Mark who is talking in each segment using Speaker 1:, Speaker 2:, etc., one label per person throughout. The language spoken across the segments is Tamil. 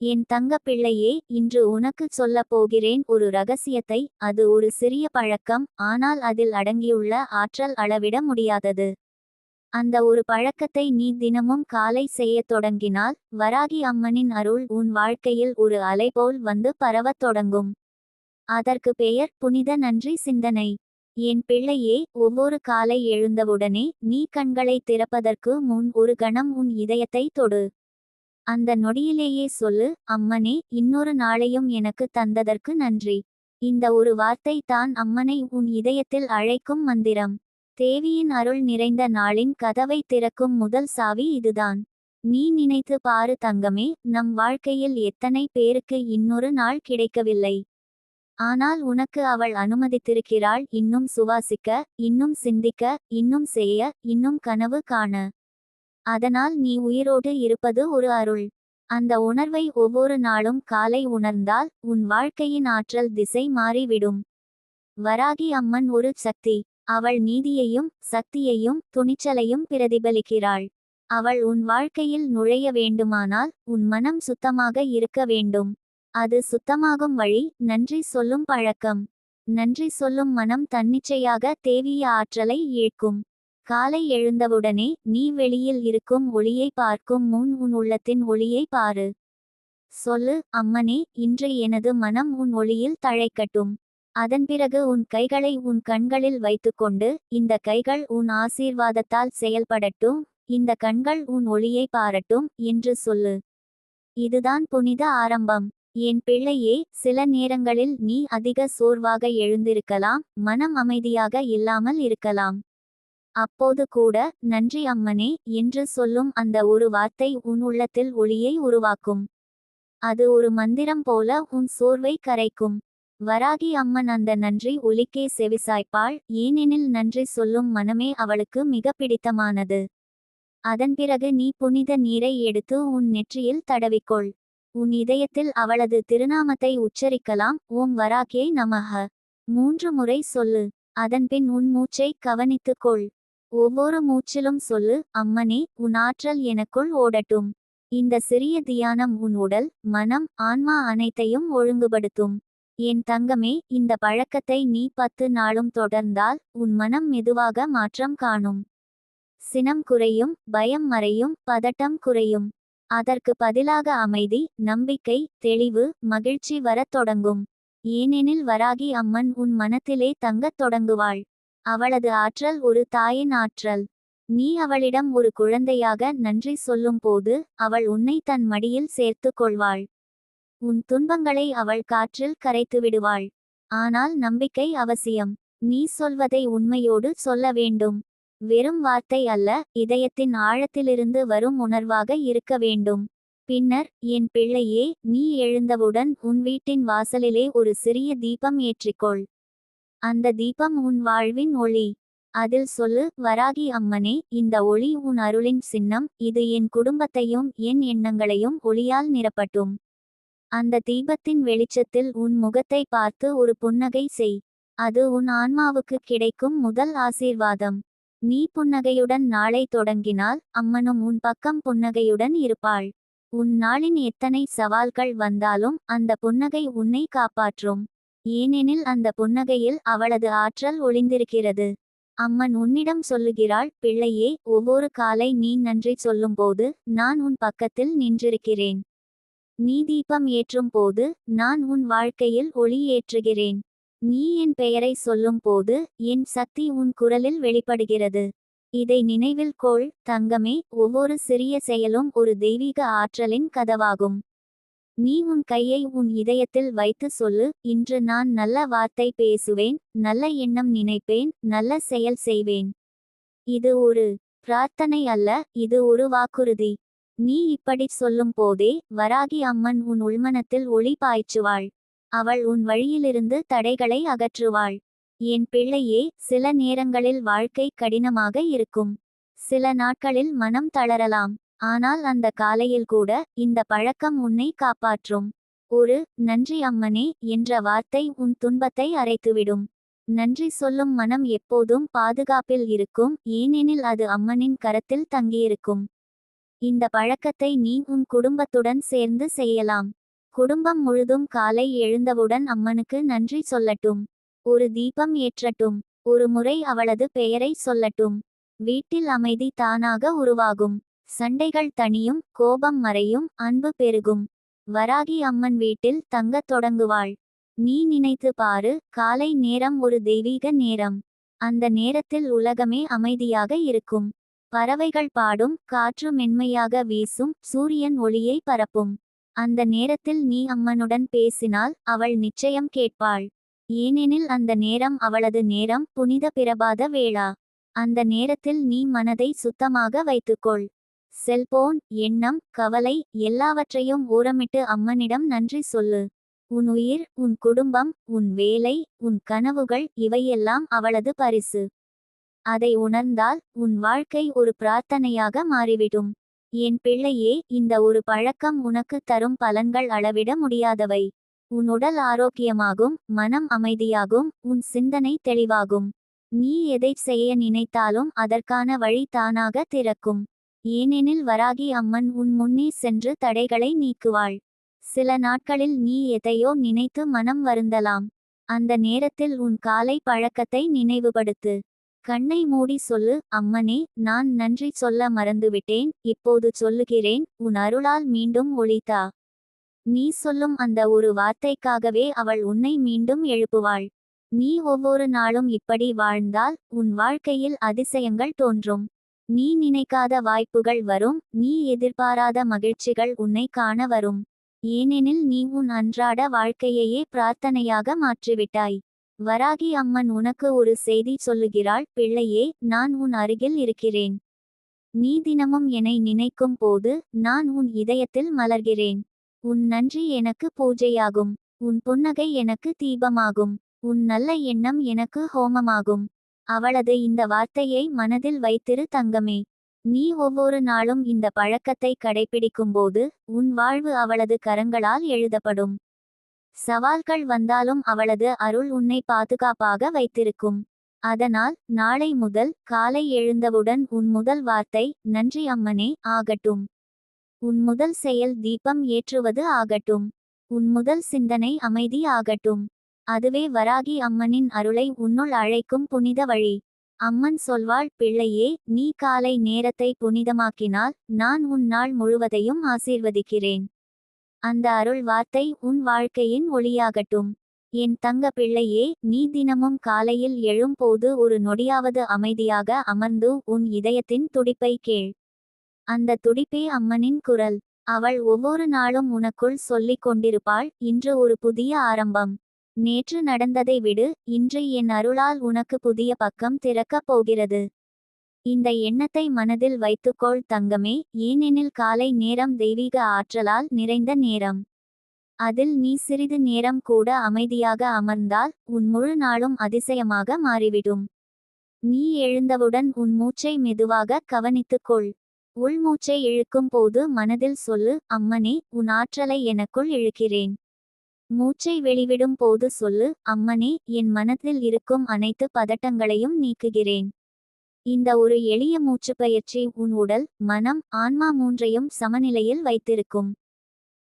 Speaker 1: என் தங்க பிள்ளையே இன்று உனக்குச் சொல்லப் போகிறேன் ஒரு ரகசியத்தை அது ஒரு சிறிய பழக்கம் ஆனால் அதில் அடங்கியுள்ள ஆற்றல் அளவிட முடியாதது. அந்த ஒரு பழக்கத்தை நீ தினமும் காலை செய்யத் தொடங்கினால் வராகி அம்மனின் அருள் உன் வாழ்க்கையில் ஒரு அலை போல் வந்து பரவத் தொடங்கும். அதற்கு பெயர் புனித நன்றி சிந்தனை. என் பிள்ளையே ஒவ்வொரு காலை எழுந்தவுடனே நீ கண்களை திறப்பதற்கு முன் ஒரு கணம் உன் இதயத்தை தொடு. அந்த நொடியிலேயே சொல்லு அம்மனே இன்னொரு நாளையும் எனக்கு தந்ததற்கு நன்றி. இந்த ஒரு வார்த்தை தான் அம்மனை உன் இதயத்தில் அழைக்கும் மந்திரம். தேவியின் அருள் நிறைந்த நாளின் கதவை திறக்கும் முதல் சாவி இதுதான். நீ நினைத்து பாரு தங்கமே நம் வாழ்க்கையில் எத்தனை பேருக்கு இன்னொரு நாள் கிடைக்கவில்லை. ஆனால் உனக்கு அவள் அனுமதித்திருக்கிறாள் இன்னும் சுவாசிக்க இன்னும் சிந்திக்க இன்னும் செய்ய இன்னும் கனவு காண. அதனால் நீ உயிரோடு இருப்பது ஒரு அருள். அந்த உணர்வை ஒவ்வொரு நாளும் காலை உணர்ந்தால் உன் வாழ்க்கையின் ஆற்றல் திசை மாறிவிடும். வராகி அம்மன் ஒரு சக்தி. அவள் நீதியையும் சக்தியையும் துணிச்சலையும் பிரதிபலிக்கிறாள். அவள் உன் வாழ்க்கையில் நுழைய வேண்டுமானால் உன் மனம் சுத்தமாக இருக்க வேண்டும். அது சுத்தமாகும் வழி. நன்றி சொல்லும் பழக்கம். நன்றி சொல்லும் மனம் தன்னிச்சையாக தேவிய ஆற்றலை ஈழ்க்கும் காலை எழுந்தவுடனே நீ வெளியில் இருக்கும் ஒளியை பார்க்கும் முன் உன் உள்ளத்தின் ஒளியை பாரு. சொல்லு அம்மனே இன்று எனது மனம் உன் ஒளியில் தழைக்கட்டும். அதன் பிறகு உன் கைகளை உன் கண்களில் வைத்துக்கொண்டு இந்த கைகள் உன் ஆசீர்வாதத்தால் செயல்படட்டும் இந்த கண்கள் உன் ஒளியை பாரட்டும் என்று சொல்லு. இதுதான் புனித ஆரம்பம். என் பிள்ளையே சில நேரங்களில் நீ அதிக சோர்வாக எழுந்திருக்கலாம் மனம் அமைதியாக இல்லாமல் இருக்கலாம். அப்போது கூட நன்றி அம்மனே என்று சொல்லும் அந்த ஒரு வார்த்தை உன் உள்ளத்தில் ஒளியை உருவாக்கும். அது ஒரு மந்திரம் போல உன் சோர்வை கரைக்கும். வராகி அம்மன் அந்த நன்றி ஒலிக்கே செவிசாய்ப்பாள். ஏனெனில் நன்றி சொல்லும் மனமே அவளுக்கு மிக பிடித்தமானது. அதன் பிறகு நீ புனித நீரை எடுத்து உன் நெற்றியில் தடவிக்கொள். உன் இதயத்தில் அவளது திருநாமத்தை உச்சரிக்கலாம். ஓம் வராகே நமக மூன்று முறை சொல்லு. அதன்பின் உன் மூச்சை கவனித்துக் கொள் ஒவ்வொரு மூச்சிலும் சொல்லு அம்மனே உன் ஆற்றல் எனக்குள் ஓடட்டும். இந்த சிறிய தியானம் உன் உடல் மனம் ஆன்மா அனைத்தையும் ஒழுங்குபடுத்தும். என் தங்கமே இந்த பழக்கத்தை நீ பத்து நாளும் தொடர்ந்தால் உன் மனம் மெதுவாக மாற்றம் காணும். சினம் குறையும் பயம் மறையும் பதட்டம் குறையும். அதற்கு பதிலாக அமைதி நம்பிக்கை தெளிவு மகிழ்ச்சி வரத் தொடங்கும். ஏனெனில் வராகி அம்மன் உன் மனத்திலே தங்கத் தொடங்குவாள். அவளது ஆற்றல் ஒரு தாயின் ஆற்றல். நீ அவளிடம் ஒரு குழந்தையாக நன்றி சொல்லும் போது அவள் உன்னை தன் மடியில் சேர்த்து கொள்வாள். உன் துன்பங்களை அவள் காற்றில் கரைத்து விடுவாள். ஆனால் நம்பிக்கை அவசியம். நீ சொல்வதை உண்மையோடு சொல்ல வேண்டும். வெறும் வார்த்தை அல்ல இதயத்தின் ஆழத்திலிருந்து வரும் உணர்வாக இருக்க வேண்டும். பின்னர் என் பிள்ளையே நீ எழுந்தவுடன் உன் வீட்டின் வாசலிலே ஒரு சிறிய தீபம் ஏற்றிக்கொள். அந்த தீபம் உன் வாழ்வின் ஒளி. அதில் சொல்லு வராகி அம்மனே இந்த ஒளி உன் அருளின் சின்னம் இது என் குடும்பத்தையும் என் எண்ணங்களையும் ஒளியால் நிரப்பட்டும். அந்த தீபத்தின் வெளிச்சத்தில் உன் முகத்தை பார்த்து ஒரு புன்னகை செய். அது உன் ஆன்மாவுக்கு கிடைக்கும் முதல் ஆசீர்வாதம். நீ புன்னகையுடன் நாளை தொடங்கினால் அம்மனும் உன் பக்கம் புன்னகையுடன் இருப்பாள். உன் நாளின் எத்தனை சவால்கள் வந்தாலும் அந்த புன்னகை உன்னை காப்பாற்றும். ஏனெனில் அந்த புன்னகையில் அவளது ஆற்றல் ஒளிந்திருக்கிறது. அம்மன் உன்னிடம் சொல்லுகிறாள் பிள்ளையே ஒவ்வொரு காலை நீ நன்றி சொல்லும்போது நான் உன் பக்கத்தில் நின்றிருக்கிறேன். நீ தீபம் ஏற்றும் போது நான் உன் வாழ்க்கையில் ஒளி ஏற்றுகிறேன். நீ என் பெயரை சொல்லும் போது என் சக்தி உன் குரலில் வெளிப்படுகிறது. இதை நினைவில் கொள் தங்கமே ஒவ்வொரு சிறிய செயலும் ஒரு தெய்வீக ஆற்றலின் கதவாகும். நீ உன் கையை உன் இதயத்தில் வைத்து சொல்லு இன்று நான் நல்ல வார்த்தை பேசுவேன் நல்ல எண்ணம் நினைப்பேன் நல்ல செயல் செய்வேன். இது ஒரு பிரார்த்தனை அல்ல இது ஒரு வாக்குறுதி. நீ இப்படி சொல்லும் போதே வராகி அம்மன் உன் உள்மனத்தில் ஒளி பாய்ச்சுவாள். அவள் உன் வழியிலிருந்து தடைகளை அகற்றுவாள். என் பிள்ளையே சில நேரங்களில் வாழ்க்கை கடினமாக இருக்கும். சில நாட்களில் மனம் தளரலாம். ஆனால் அந்த காலையில் கூட இந்த பழக்கம் உன்னை காப்பாற்றும். ஒரு நன்றி அம்மனே என்ற வார்த்தை உன் துன்பத்தை அரைத்துவிடும். நன்றி சொல்லும் மனம் எப்போதும் பாதுகாப்பில் இருக்கும் ஏனெனில் அது அம்மனின் கரத்தில் தங்கியிருக்கும். இந்த பழக்கத்தை நீ உன் குடும்பத்துடன் சேர்ந்து செய்யலாம். குடும்பம் முழுதும் காலை எழுந்தவுடன் அம்மனுக்கு நன்றி சொல்லட்டும். ஒரு தீபம் ஏற்றட்டும். ஒரு முறை அவளது பெயரை சொல்லட்டும். வீட்டில் அமைதி தானாக உருவாகும். சண்டைகள் தனியும் கோபம் மறையும் அன்பு பெருகும். வராகி அம்மன் வீட்டில் தங்கத் தொடங்குவாள். நீ நினைத்து பாரு காலை நேரம் ஒரு தெய்வீக நேரம். அந்த நேரத்தில் உலகமே அமைதியாக இருக்கும். பறவைகள் பாடும் காற்று மென்மையாக வீசும் சூரியன் ஒளியை பரப்பும். அந்த நேரத்தில் நீ அம்மனுடன் பேசினால் அவள் நிச்சயம் கேட்பாள். ஏனெனில் அந்த நேரம் அவளது நேரம் புனித பிரபாத வேளா. அந்த நேரத்தில் நீ மனதை சுத்தமாக வைத்துக்கொள். செல்போன் எண்ணம் கவலை எல்லாவற்றையும் ஊரமிட்டு அம்மனிடம் நன்றி சொல்லு. உன் உயிர் உன் குடும்பம் உன் வேலை உன் கனவுகள் இவையெல்லாம் அவளது பரிசு. அதை உணர்ந்தால் உன் வாழ்க்கை ஒரு பிரார்த்தனையாக மாறிவிடும். என் பிள்ளையே இந்த ஒரு பழக்கம் உனக்கு தரும் பலன்கள் அளவிட முடியாதவை. உன் உடல் ஆரோக்கியமாகும் மனம் அமைதியாகும் உன் சிந்தனை தெளிவாகும். நீ எதை செய்ய நினைத்தாலும் அதற்கான வழி தானாக திறக்கும். ஏனெனில் வராகி அம்மன் உன் முன்னே சென்று தடைகளை நீக்குவாள். சில நாட்களில் நீ எதையோ நினைத்து மனம் வருந்தலாம். அந்த நேரத்தில் உன் காலை பழக்கத்தை நினைவுபடுத்து. கண்ணை மூடி சொல்லு அம்மனே நான் நன்றி சொல்ல மறந்துவிட்டேன். இப்போது சொல்லுகிறேன் உன் அருளால் மீண்டும் ஒளித்தா நீ சொல்லும் அந்த ஒரு வார்த்தைக்காகவே அவள் உன்னை மீண்டும் எழுப்புவாள். நீ ஒவ்வொரு நாளும் இப்படி வாழ்ந்தால் உன் வாழ்க்கையில் அதிசயங்கள் தோன்றும். நீ நினைக்காத வாய்ப்புகள் வரும் நீ எதிர்பாராத மகிழ்ச்சிகள் உன்னை காண வரும். ஏனெனில் நீ உன் அன்றாட வாழ்க்கையையே பிரார்த்தனையாக மாற்றிவிட்டாய். வராகி அம்மன் உனக்கு ஒரு செய்தி சொல்லுகிறாள் பிள்ளையே நான் உன் அருகில் இருக்கிறேன். நீ தினமும் என்னை நினைக்கும் போது நான் உன் இதயத்தில் மலர்கிறேன். உன் நன்றி எனக்கு பூஜையாகும். உன் புன்னகை எனக்கு தீபமாகும். உன் நல்ல எண்ணம் எனக்கு ஹோமமாகும். அவளது இந்த வார்த்தையை மனதில் வைத்திரு தங்கமே. நீ ஒவ்வொரு நாளும் இந்த பழக்கத்தை கடைபிடிக்கும்போது உன் வாழ்வு அவளது கரங்களால் எழுதப்படும். சவால்கள் வந்தாலும் அவளது அருள் உன்னை பாதுகாப்பாக வைத்திருக்கும். அதனால் நாளை முதல் காலை எழுந்தவுடன் உன் முதல் வார்த்தை நன்றி அம்மனே ஆகட்டும். உன் முதல் செயல் தீபம் ஏற்றுவது ஆகட்டும். உன் முதல் சிந்தனை அமைதி ஆகட்டும். அதுவே வராகி அம்மனின் அருளை உன்னுள் அழைக்கும் புனித வழி. அம்மன் சொல்வாள் பிள்ளையே நீ காலை நேரத்தை புனிதமாக்கினால் நான் உன் நாள் முழுவதையும் ஆசீர்வதிக்கிறேன். அந்த அருள் வார்த்தை உன் வாழ்க்கையின் ஒளியாகட்டும். என் தங்க பிள்ளையே நீ தினமும் காலையில் எழும்போது ஒரு நொடியாவது அமைதியாக அமர்ந்து உன் இதயத்தின் துடிப்பை கேள். அந்த துடிப்பே அம்மனின் குரல். அவள் ஒவ்வொரு நாளும் உனக்குள் சொல்லிக் கொண்டிருப்பாள். இன்று ஒரு புதிய ஆரம்பம். நேற்று நடந்ததை விடு இன்று என் அருளால் உனக்கு புதிய பக்கம் திறக்கப் போகிறது. இந்த எண்ணத்தை மனதில் வைத்துக்கொள் தங்கமே ஏனெனில் காலை நேரம் தெய்வீக ஆற்றலால் நிறைந்த நேரம். அதில் நீ சிறிது நேரம் கூட அமைதியாக அமர்ந்தால் உன் முழு நாளும் அதிசயமாக மாறிவிடும். நீ எழுந்தவுடன் உன் மூச்சை மெதுவாக கவனித்துக்கொள். உள்மூச்சை இழுக்கும் போது மனதில் சொல்லு அம்மனே உன் ஆற்றலை எனக்குள் இழுக்கிறேன். மூச்சை வெளிவிடும் போது சொல்லு அம்மனே என் மனத்தில் இருக்கும் அனைத்து பதட்டங்களையும் நீக்குகிறேன். இந்த ஒரு எளிய மூச்சுப்பயிற்சி உன் உடல் மனம் ஆன்மா மூன்றையும் சமநிலையில் வைத்திருக்கும்.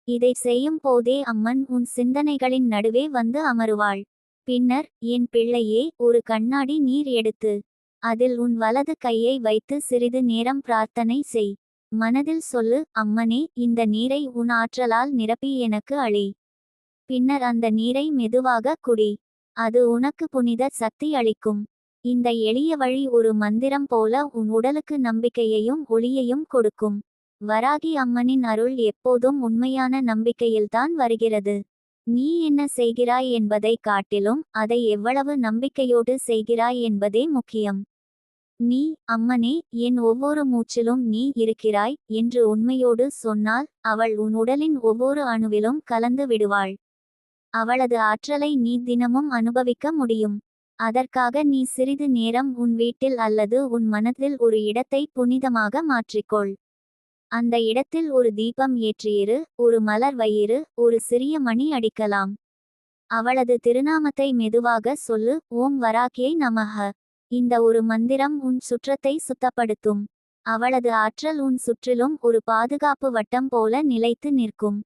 Speaker 1: இதை செய்யும் போதே அம்மன் உன் சிந்தனைகளின் நடுவே வந்து அமருவாள். பின்னர் என் பிள்ளையே ஒரு கண்ணாடி நீர் எடுத்து அதில் உன் வலது கையை வைத்து சிறிது நேரம் பிரார்த்தனை செய். மனதில் சொல்லு அம்மனே இந்த நீரை உன் ஆற்றலால் நிரப்பி எனக்கு அழி. பின்னர் அந்த நீரை மெதுவாக குடி. அது உனக்கு புனித சக்தி அளிக்கும். இந்த எளிய வழி ஒரு மந்திரம் போல உன் உடலுக்கு நம்பிக்கையையும் ஒளியையும் கொடுக்கும். வராகி அம்மனின் அருள் எப்போதும் உண்மையான நம்பிக்கையில்தான் வருகிறது. நீ என்ன செய்கிறாய் என்பதை காட்டிலும் அதை எவ்வளவு நம்பிக்கையோடு செய்கிறாய் என்பதே முக்கியம். நீ அம்மனே என் ஒவ்வொரு மூச்சிலும் நீ இருக்கிறாய் என்று உண்மையோடு சொன்னால் அவள் உன் உடலின் ஒவ்வொரு அணுவிலும் கலந்து விடுவாள். அவளது ஆற்றலை நீ தினமும் அனுபவிக்க முடியும். அதற்காக நீ சிறிது நேரம் உன் வீட்டில் அல்லது உன் மனதில் ஒரு இடத்தை புனிதமாக மாற்றிக்கொள். அந்த இடத்தில் ஒரு தீபம் ஏற்றியிரு ஒரு மலர் வயிறு ஒரு சிறிய மணி அடிக்கலாம். அவளது திருநாமத்தை மெதுவாக சொல்லு ஓம் வராக்கியை நமக இந்த ஒரு மந்திரம் உன் சுற்றத்தை சுத்தப்படுத்தும். அவளது ஆற்றல் உன் சுற்றிலும் ஒரு பாதுகாப்பு வட்டம் போல நிலைத்து நிற்கும்.